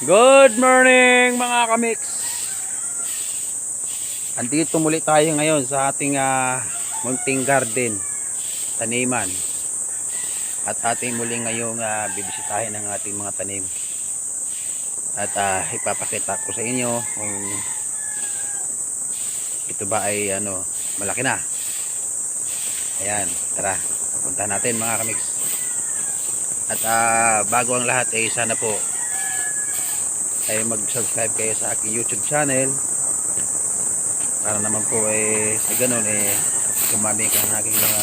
Good morning mga kamix. Andito muli tayo ngayon sa ating ah, munting garden, taniman. At ating muli ngayong uh, bibisitahin ang ating mga tanim. At ah, ipapakita ko sa inyo kung ito ba ay ano, malaki na. Ayan, tara, puntahan natin mga kamix. At ah, bago ang lahat ay sana po ay mag-subscribe kayo sa aking YouTube channel. Para naman po eh sa ganun eh kumami ka ng aking mga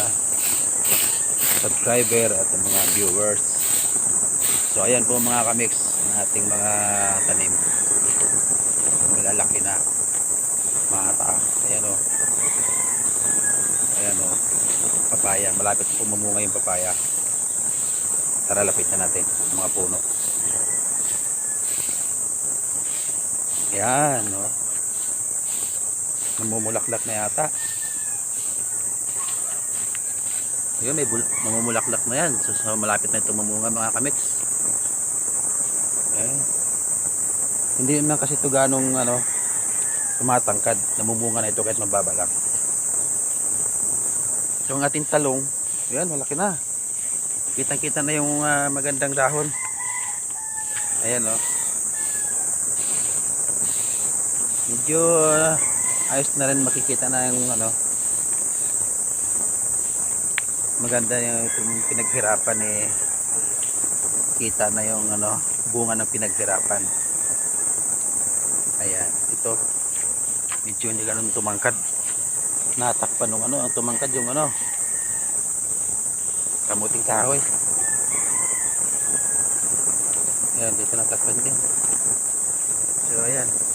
subscriber at mga viewers. So ayan po mga kamix ng ating mga tanim. Malalaki na. Mga taas ayan o ayan o papaya. Malapit po mamunga yung papaya. Tara lapit na natin mga puno Yan, no. Namumulaklak na yata. Ayun, may bul- na yan. So, so malapit na ito mamunga mga kamix. Eh. Hindi naman kasi ito ganong ano, tumatangkad. Namumunga na ito kahit mababa lang. So, ang ating talong, yan, malaki na. Kitang-kita na yung ah, magandang dahon. Ayan, no. Medyo uh, ayos na rin makikita na yung ano maganda yung pinaghirapan eh. Kita na yung ano bunga ng pinaghirapan. Ayan ito. Medyo hindi ganun tumangkad. Natakpan ng ano ang tumangkad yung ano kamuting kahoy. Ayan dito natakpan din. So ayan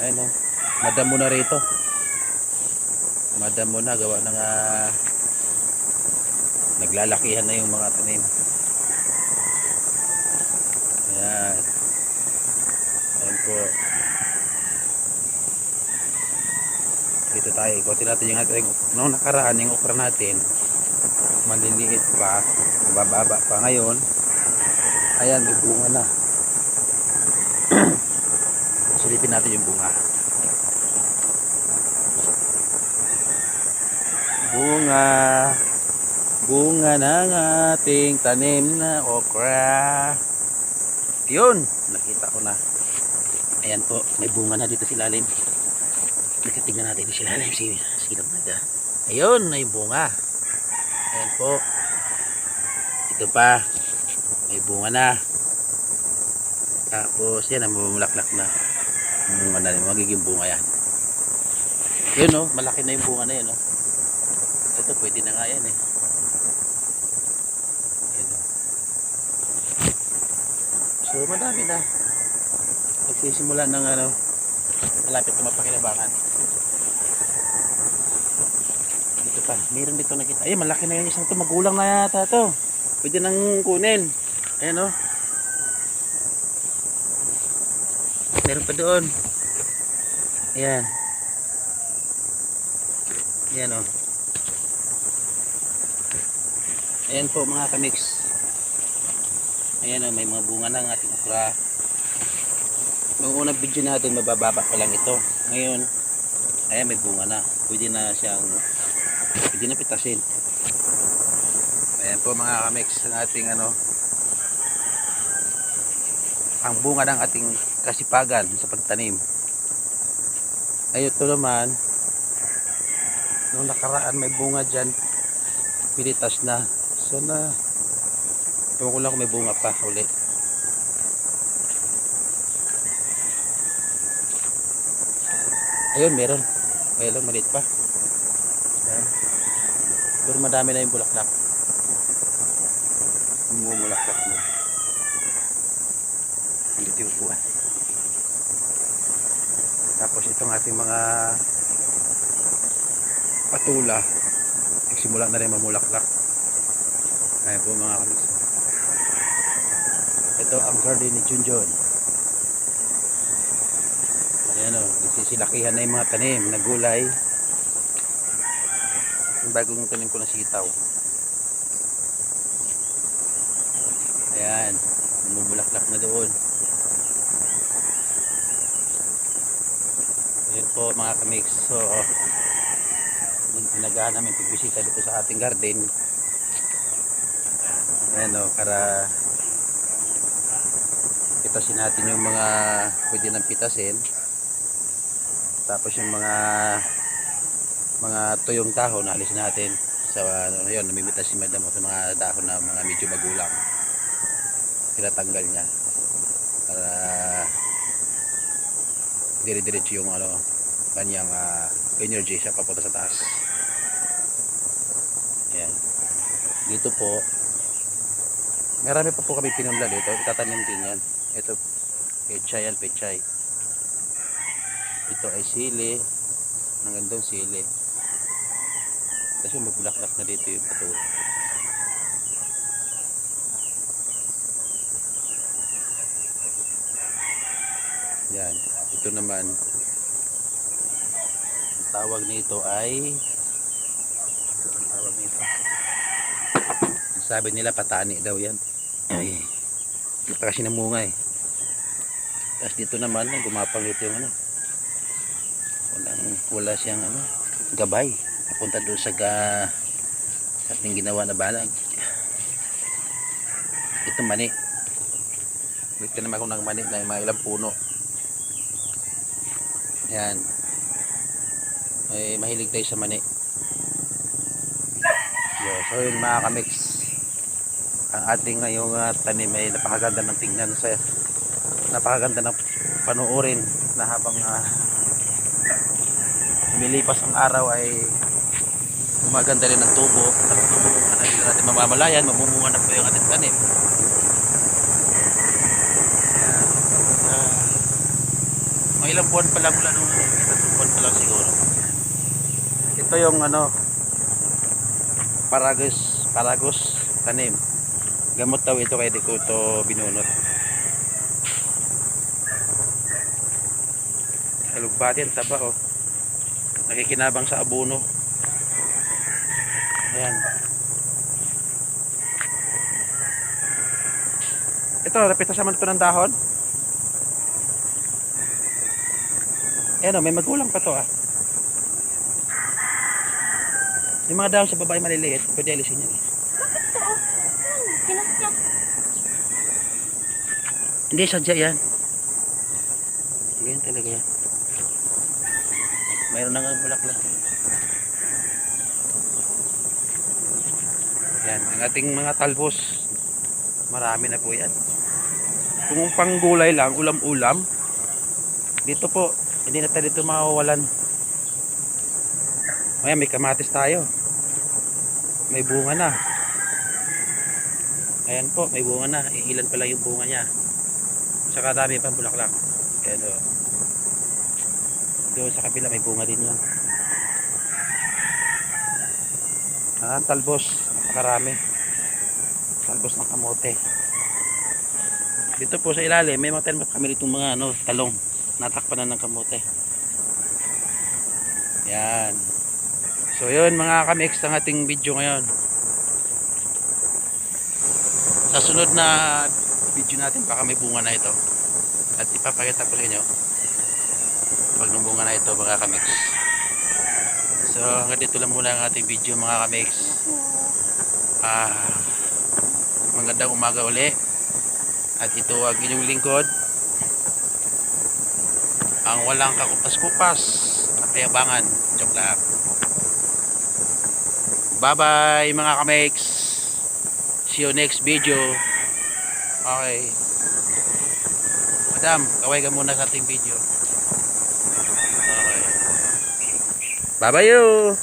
Ayun o. Madam mo na rito. Madam mo na. Gawa ng ah, naglalakihan na yung mga tanim. Ayan. Ayan po. Dito tayo. Ikotin natin yung ating nung nakaraan yung okra natin. Maliliit pa. Mababa pa ngayon. Ayan, may bunga na. Silipin natin yung bunga. Bunga. Bunga ng ating tanim na okra. Yun, nakita ko na. Ayan po, may bunga na dito sa ilalim. Nakatignan natin dito sa ilalim si silap na da. Ayun, may bunga. Ayan po. Ito pa. May bunga na. Tapos yan, namumulaklak na bunga na magiging bunga yan yun no, malaki na yung bunga na yun no ito pwede na nga yan eh. Yun, so madami na. Magsisimula ng ano malapit na mapakinabangan. Dito pa, meron dito nakita. Ay malaki na yung isang to. Magulang na yata to. Pwede nang kunin. Ayan no meron pa doon. Ayan. Ayan o ayan po mga kamix. Ayan o may mga bunga na ng ating okra. Nung unang video natin mabababa pa lang ito. Ngayon ayan may bunga na. Pwede na siyang pwede na pitasin. Ayan po mga kamix ang ating ano ang bunga ng ating kasipagan sa pagtanim. Ay ito naman nung nakaraan may bunga dyan pinitas na sana ewan ko lang kung may bunga pa uli. Ayun meron. Kaya lang maliit pa. Ayan. pero madami na yung bulaklak. Bumulaklak mo dito yung upuan tapos itong ating mga patula nagsimula na rin mamulaklak Ayan po mga kapisma. Ito ang garden ni Junjun. Ayan o, nagsisilakihan na yung mga tanim na gulay. Yung bagong tanim ko na sitaw. Ayan, bumulaklak na doon. Ayan po mga kamix. So, oh, nagahan namin pagbisita dito sa ating garden. Ayan o, para pitasin natin yung mga pwede nang pitasin. Tapos yung mga mga tuyong dahon, alisin natin. Sa ano yun, namimitas si madam sa mga dahon na mga medyo magulang. Tinatanggal niya. Para dire-diretso yung ano kanyang ah, energy siya papunta sa taas ayan dito po marami pa po kami pinunla dito itatanim din yan. Ito pechay yan pechay. Ito ay sili. Hanggang doon sili. Kasi magbulaklak na dito yung patuloy yan. Ito naman. Ang tawag nito ay ang tawag nito. Ang sabi nila patani daw yan ay pa kasi namunga eh tapos dito naman gumapang dito yung ano walang wala siyang ano gabay napunta doon sa ga sa ating ginawa na balag ito mani Bigyan ka naman ako ng mani na mga ilang puno yan. May mahilig tayo sa mani. Yo, so yun mga kamix. Ang ating ngayong uh, tanim ay napakaganda ng tingnan sa napakaganda ng panuorin na habang uh, lumilipas ang araw ay gumaganda rin ang tubo. At mamumunga na rin natin mamamalayan mamumunga na po yung ating tanim. Mga ilang buwan pa lang mula nung ilang buwan pa lang siguro. Ito yung ano paragos paragos tanim gamot daw ito kaya di ko ito binunot alugbati ang taba oh. Nakikinabang sa abono ayan. Ito repita sa man ito ng dahon. Ayan o, may magulang pa to ah. Yung mga dahon sa babae maliliit, pwede alisin yan eh. Kinasyak. Hindi, sadya yan. Ganyan talaga yan. Mayroon na nga bulaklak. Yan, ang ating mga talbos. Marami na po yan. Kung pang gulay lang, ulam-ulam, dito po, hindi na tayo dito mawawalan. Ayan, may kamatis tayo. May bunga na. Ayan po, may bunga na. Ilan pa lang yung bunga niya. Saka dami pang bulaklak. Ayan o. Doon sa kabila may bunga din yan. Ah, talbos. Napakarami. Talbos ng kamote. Dito po sa ilalim, may mga tanim kami ditong mga ano, talong. Natakpan na ng kamote. Yan. So yun mga kamix ang ating video ngayon. Sa sunod na video natin baka may bunga na ito. At ipapakita ko sa inyo pag nung bunga na ito mga kamix. So hanggang dito lang muna ang ating video mga kamix. Ah, magandang umaga uli. At ito ang inyong lingkod. Ang walang kakupas-kupas na payabangan. Joke lang. Bye bye mga kamix. See you next video. Okay. Madam, kaway ka muna sa ating video. Okay. Bye bye you.